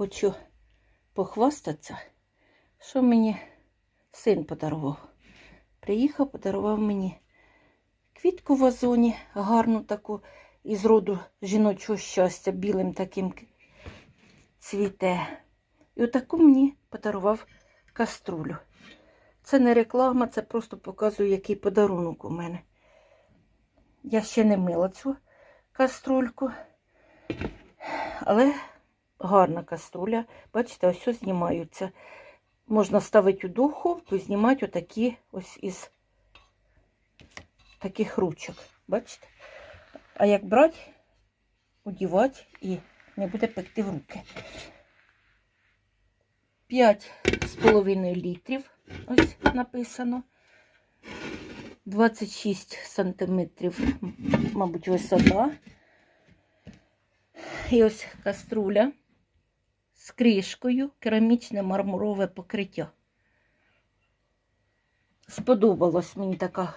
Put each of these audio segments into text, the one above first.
хочу похвастатися, що мені син подарував. Приїхав, подарував мені квітку в вазоні, гарну таку, із роду жіночого щастя, білим таким цвіте. І отаку мені подарував каструлю. Це не реклама, це просто показує, який подарунок у мене. Я ще не мила цю каструльку, але гарна каструля. Бачите, ось ось знімаються. Можна ставити у духовку і знімати отакі ось із таких ручок. Бачите? А як брати, одівати і не буде пекти в руки. 5,5 літрів, ось написано. 26 сантиметрів, мабуть, висота. І ось каструля з кришкою, керамічне мармурове покриття. Сподобалась мені така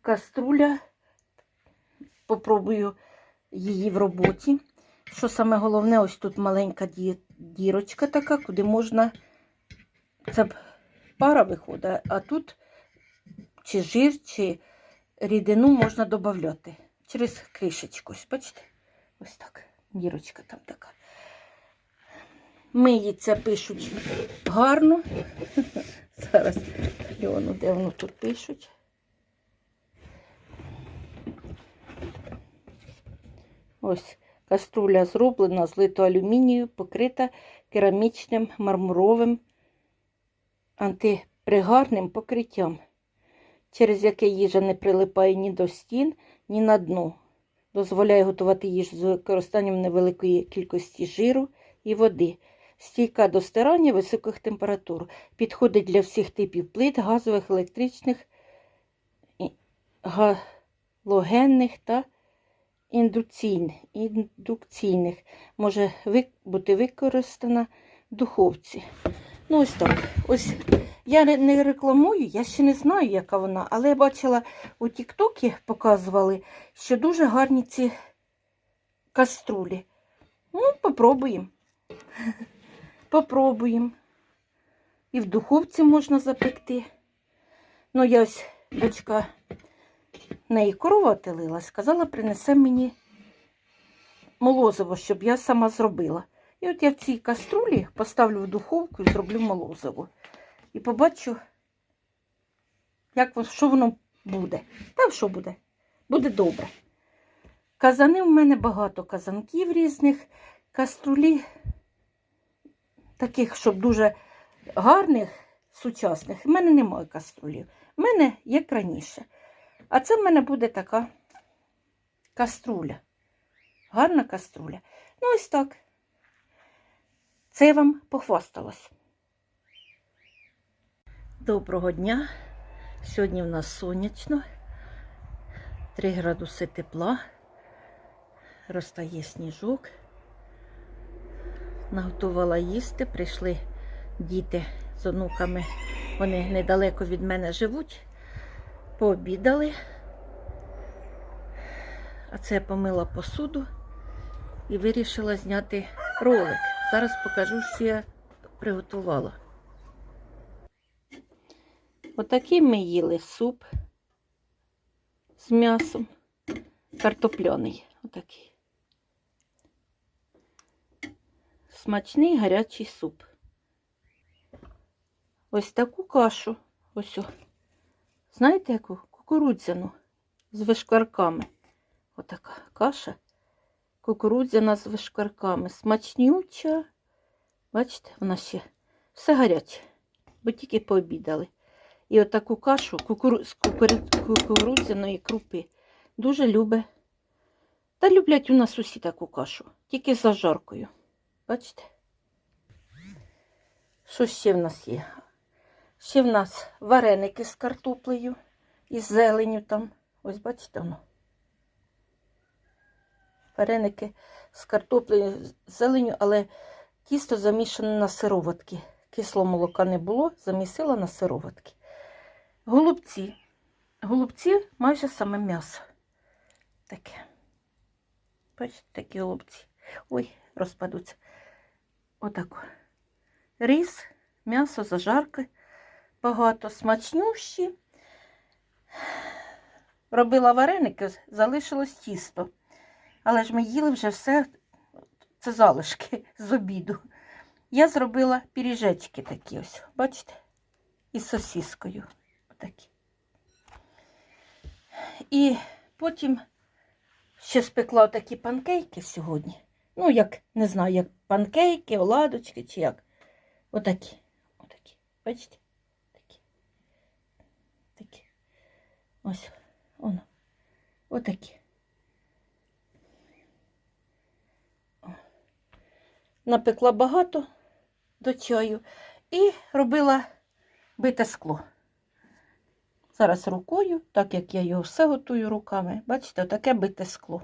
каструля. Попробую її в роботі. Що саме головне, ось тут маленька дірочка така, куди можна. Це пара виходить, а тут чи жир, чи рідину можна додати через кришечку. Ось, бачите? Ось так. Дірочка там така. Миється, пишуть гарно. Зараз Льону, де воно тут пишуть. Ось каструля зроблена з литоалюмінію, покрита керамічним мармуровим антипригарним покриттям, через яке їжа не прилипає ні до стін, ні на дно. Дозволяє готувати їжу з використанням невеликої кількості жиру і води. Стійка до стирання високих температур. Підходить для всіх типів плит, газових, електричних, галогенних та індукційних. Може бути використана в духовці. Ну, ось так. Ось я не рекламую, я ще не знаю, яка вона, але я бачила у Тіктокі показували, що дуже гарні ці каструлі. Ну, попробуємо. Попробуємо. І в духовці можна запекти. Ну, я ось дочка в неї корова телила, сказала, принесе мені молозиво, щоб я сама зробила. І от я в цій каструлі поставлю в духовку і зроблю молозиво. І побачу, як, що воно буде. Та що буде? Буде добре. Казани в мене багато казанків різних, каструлі, таких, щоб дуже гарних, сучасних. В мене немає каструлів. В мене як раніше. А це в мене буде така каструля. Гарна каструля. Ну, ось так. Це я вам похвасталась. Доброго дня. Сьогодні в нас сонячно. 3 градуси тепла. Розтає сніжок. Наготувала їсти. Прийшли діти з онуками. Вони недалеко від мене живуть. Пообідали. А це помила посуду і вирішила зняти ролик. Зараз покажу, що я приготувала. Отакий ми їли суп з м'ясом. Картопляний. Отакий. Смачний гарячий суп. Ось таку кашу. Ось. Знаєте яку? Кукурудзяну з вишкварками. Отака каша. Кукурудзяна з вишкварками. Смачнюча. Бачите, вона ще все гаряче, бо тільки пообідали. І отаку кашу кукуру... з кукуру- кукурудзяної крупи дуже любить. Та люблять у нас усі таку кашу, тільки з зажаркою. Бачите? Що ще в нас є? Ще в нас вареники з картоплею і з зеленю там. Ось бачите воно. Вареники з картоплею, з зеленю, але тісто замішане на сироватки. Кислого молока не було, замісила на сироватки. Голубці. Голубці майже саме м'ясо. Таке. Бачите, такі голубці. Ой, розпадуться. Отако. Рис, м'ясо, зажарки багато, смачнющі. Робила вареники, залишилось тісто. Але ж ми їли вже все, це залишки з обіду. Я зробила піріжечки такі ось, бачите? Із сосіскою. Отакі. І потім ще спекла такі панкейки сьогодні. Ну, як, не знаю, як панкейки, оладочки чи як. Отакі. Отакі. Бачите? Такі. Такі. Ось. Воно. Отакі. Напекла багато до чаю і робила бите скло. Зараз рукою, так як я його все готую руками, бачите, таке бите скло.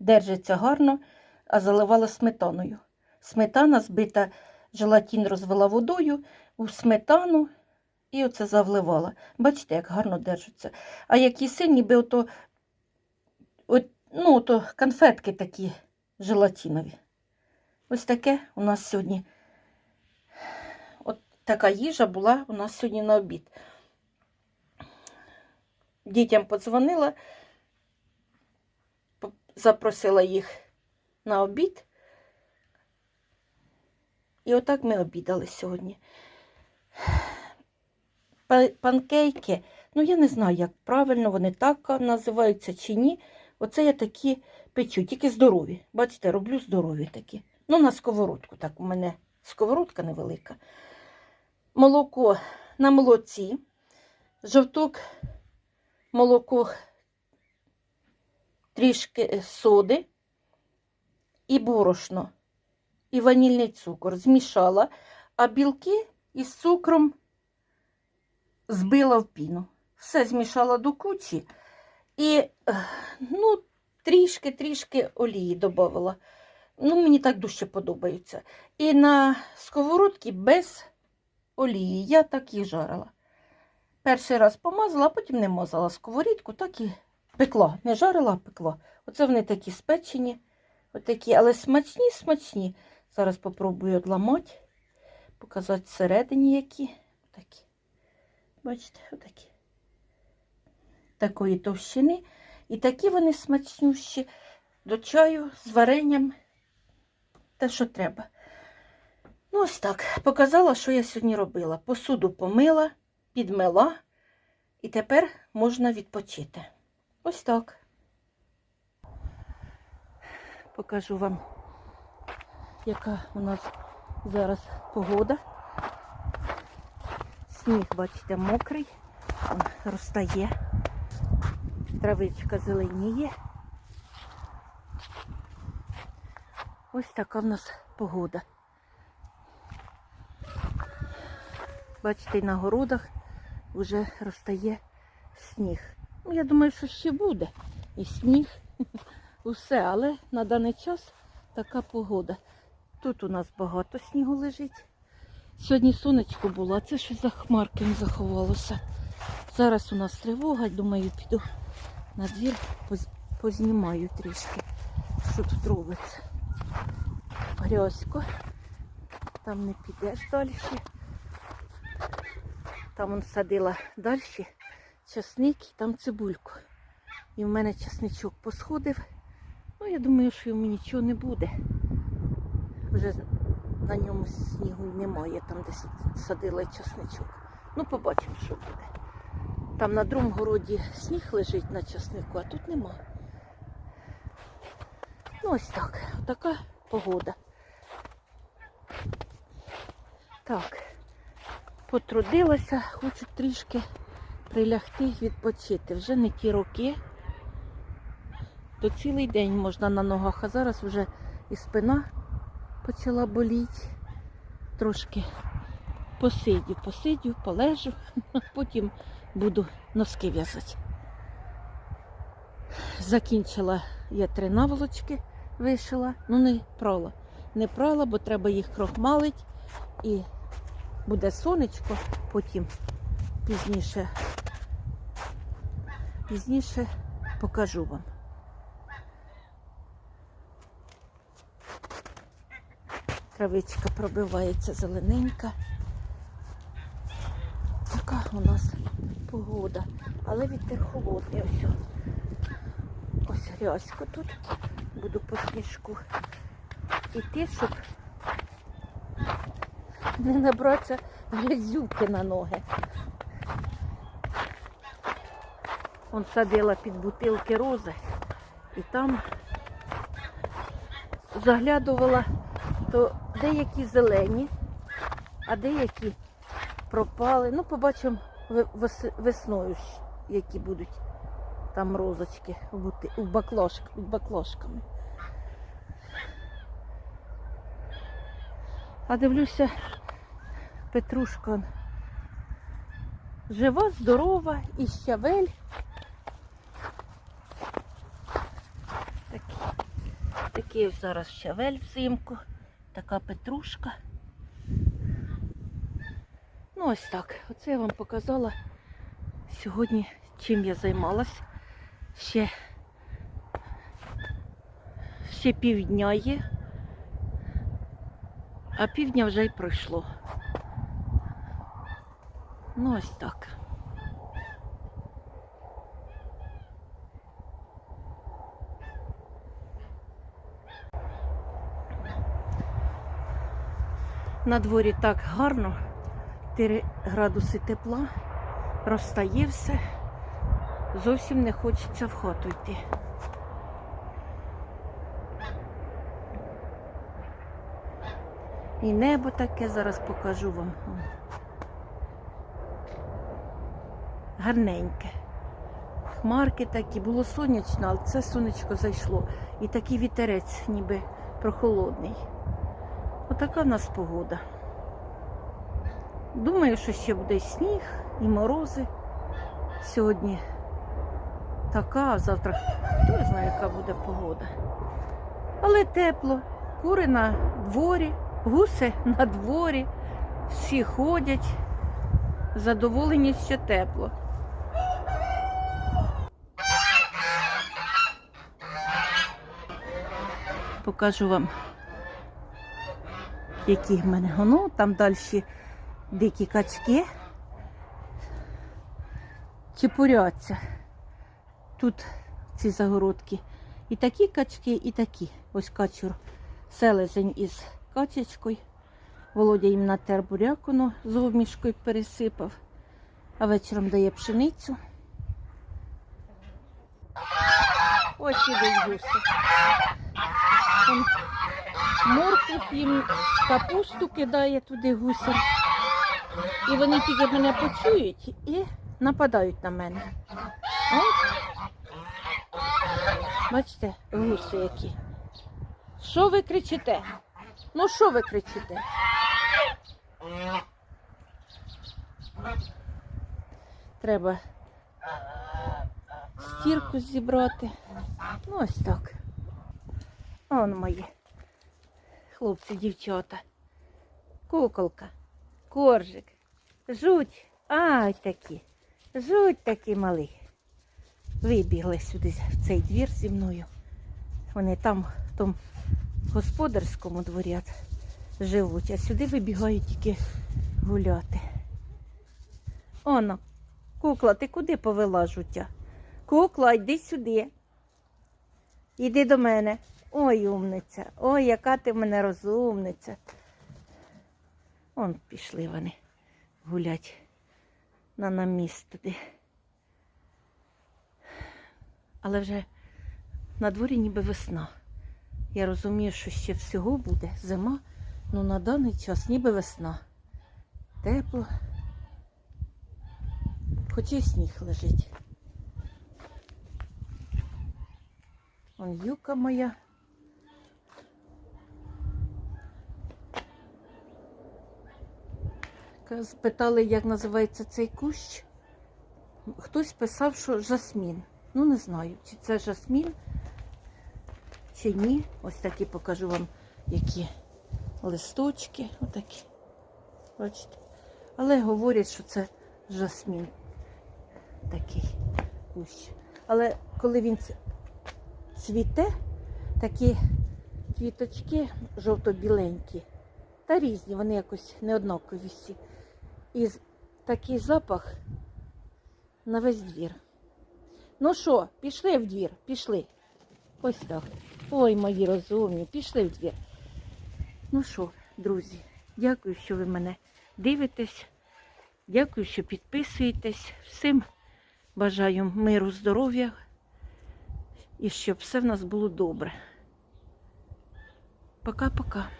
Держиться гарно, а заливала сметаною. Сметана збита, желатин розвела водою у сметану і оце завливала. Бачите, як гарно держиться. А які син, ніби ото, от, ну, ото конфетки такі желатинові. Ось таке у нас сьогодні. От така їжа була у нас сьогодні на обід. Дітям подзвонила, по- запросила їх на обід. І отак ми обідали сьогодні. Панкейки, ну я не знаю, як правильно вони так називаються чи ні. Оце я такі печу, тільки здорові. Бачите, роблю здорові такі. Ну, на сковородку. Так, у мене сковородка невелика. Молоко на молоці, жовток, молоко, трішки е, соди і борошно, і ванільний цукор. Змішала, а білки із цукром збила в піну. Все змішала до кучі і е, ну, трішки-трішки олії додавала. Ну, мені так дуже подобається. І на сковородці без олії я так і жарила. Перший раз помазала, потім не мазала сковорідку, так і пекла. Не жарила, а пекла. Оце вони такі спечені, отакі, але смачні, смачні. Зараз попробую одламати, показати всередині які. Такі. Бачите, отакі. Такої товщини. І такі вони смачнющі до чаю з варенням. Те, що треба. Ну, ось так. Показала, що я сьогодні робила. Посуду помила, підмила, і тепер можна відпочити. Ось так. Покажу вам, яка у нас зараз погода. Сніг, бачите, мокрий, он розтає, травичка зеленіє. Ось така в нас погода. Бачите, на городах вже розтає сніг. Ну, я думаю, що ще буде. І сніг, усе, але на даний час така погода. Тут у нас багато снігу лежить. Сьогодні сонечко було, а це що за хмарки заховалося. Зараз у нас тривога, думаю, піду на двір, познімаю трішки, що тут робиться. Грязько. Там не підеш далі. Там он садила далі часник і там цибульку. І в мене часничок посходив. Ну, я думаю, що йому нічого не буде. Вже на ньому снігу немає, там десь садила часничок. Ну, побачимо, що буде. Там на другому городі сніг лежить на часнику, а тут нема. Ну, ось так. Така погода. Так, потрудилася, хочу трішки прилягти відпочити. Вже не ті роки. То цілий день можна на ногах, а зараз вже і спина почала боліти. Трошки посидю, посидю, полежу, потім буду носки в'язати. Закінчила я три наволочки, вишила, ну не прала. Не прала, бо треба їх крохмалить і буде сонечко, потім пізніше, пізніше покажу вам. Травичка пробивається зелененька. Така у нас погода. Але вітер холодний ось. Ось рязько тут. Буду по сніжку іти, щоб не набратися грязюки на ноги. Он садила під бутилки рози і там заглядувала, то деякі зелені, а деякі пропали. Ну, побачимо весною, які будуть там розочки баклажк, у баклажками. А дивлюся, Петрушка жива, здорова і щавель. Ось зараз щавель взимку, така петрушка. Ну, ось так. Оце я вам показала сьогодні, чим я займалась. Ще, ще півдня є, а півдня вже й пройшло. Ну, ось так. На дворі так гарно, 4 градуси тепла, розстає все, зовсім не хочеться в хату йти. І небо таке зараз покажу вам. Гарненьке. Хмарки такі, було сонячно, але це сонечко зайшло. І такий вітерець, ніби прохолодний. Отака в нас погода. Думаю, що ще буде сніг і морози. Сьогодні така, а завтра хто знає, яка буде погода. Але тепло, кури на дворі, гуси на дворі, всі ходять, задоволені що тепло. Покажу вам які в мене гоно, там далі дикі качки чепуряться. Тут ці загородки. І такі качки, і такі. Ось качур селезень із качечкою. Володя їм натер бурякуну з обмішкою пересипав, а вечором дає пшеницю. Ось ідуть гуси. Морку їм капусту кидає туди гусям. І вони тільки мене почують і нападають на мене. От. Бачите, гуси які. Що ви кричите? Ну що ви кричите? Треба стірку зібрати. Ну, ось так. Он мої хлопці, дівчата. Куколка, коржик, жуть. Ай такі. Жуть такі малі. Вибігли сюди в цей двір зі мною. Вони там в тому господарському дворі живуть, а сюди вибігають тільки гуляти. Оно, кукла, ти куди повела жуття? Кукла, йди сюди. Іди до мене. Ой, умниця. Ой, яка ти в мене розумниця. Он пішли вони гулять на наміст туди. Але вже на дворі ніби весна. Я розумію, що ще всього буде зима, ну на даний час ніби весна. Тепло. Хоча й сніг лежить. Вон юка моя. Спитали, як називається цей кущ. Хтось писав, що жасмін. Ну, не знаю, чи це жасмін, чи ні. Ось такі покажу вам, які листочки. Отакі. Бачите? Але говорять, що це жасмін. Такий кущ. Але коли він цвіте, такі квіточки жовто-біленькі, Та різні, вони якось не однакові всі. І такий запах на весь двір. Ну що, пішли в двір, пішли. Ось так. Ой, мої розумні, пішли в двір. Ну що, друзі, дякую, що ви мене дивитесь. Дякую, що підписуєтесь. Всім бажаю миру, здоров'я і щоб все в нас було добре. Пока-пока.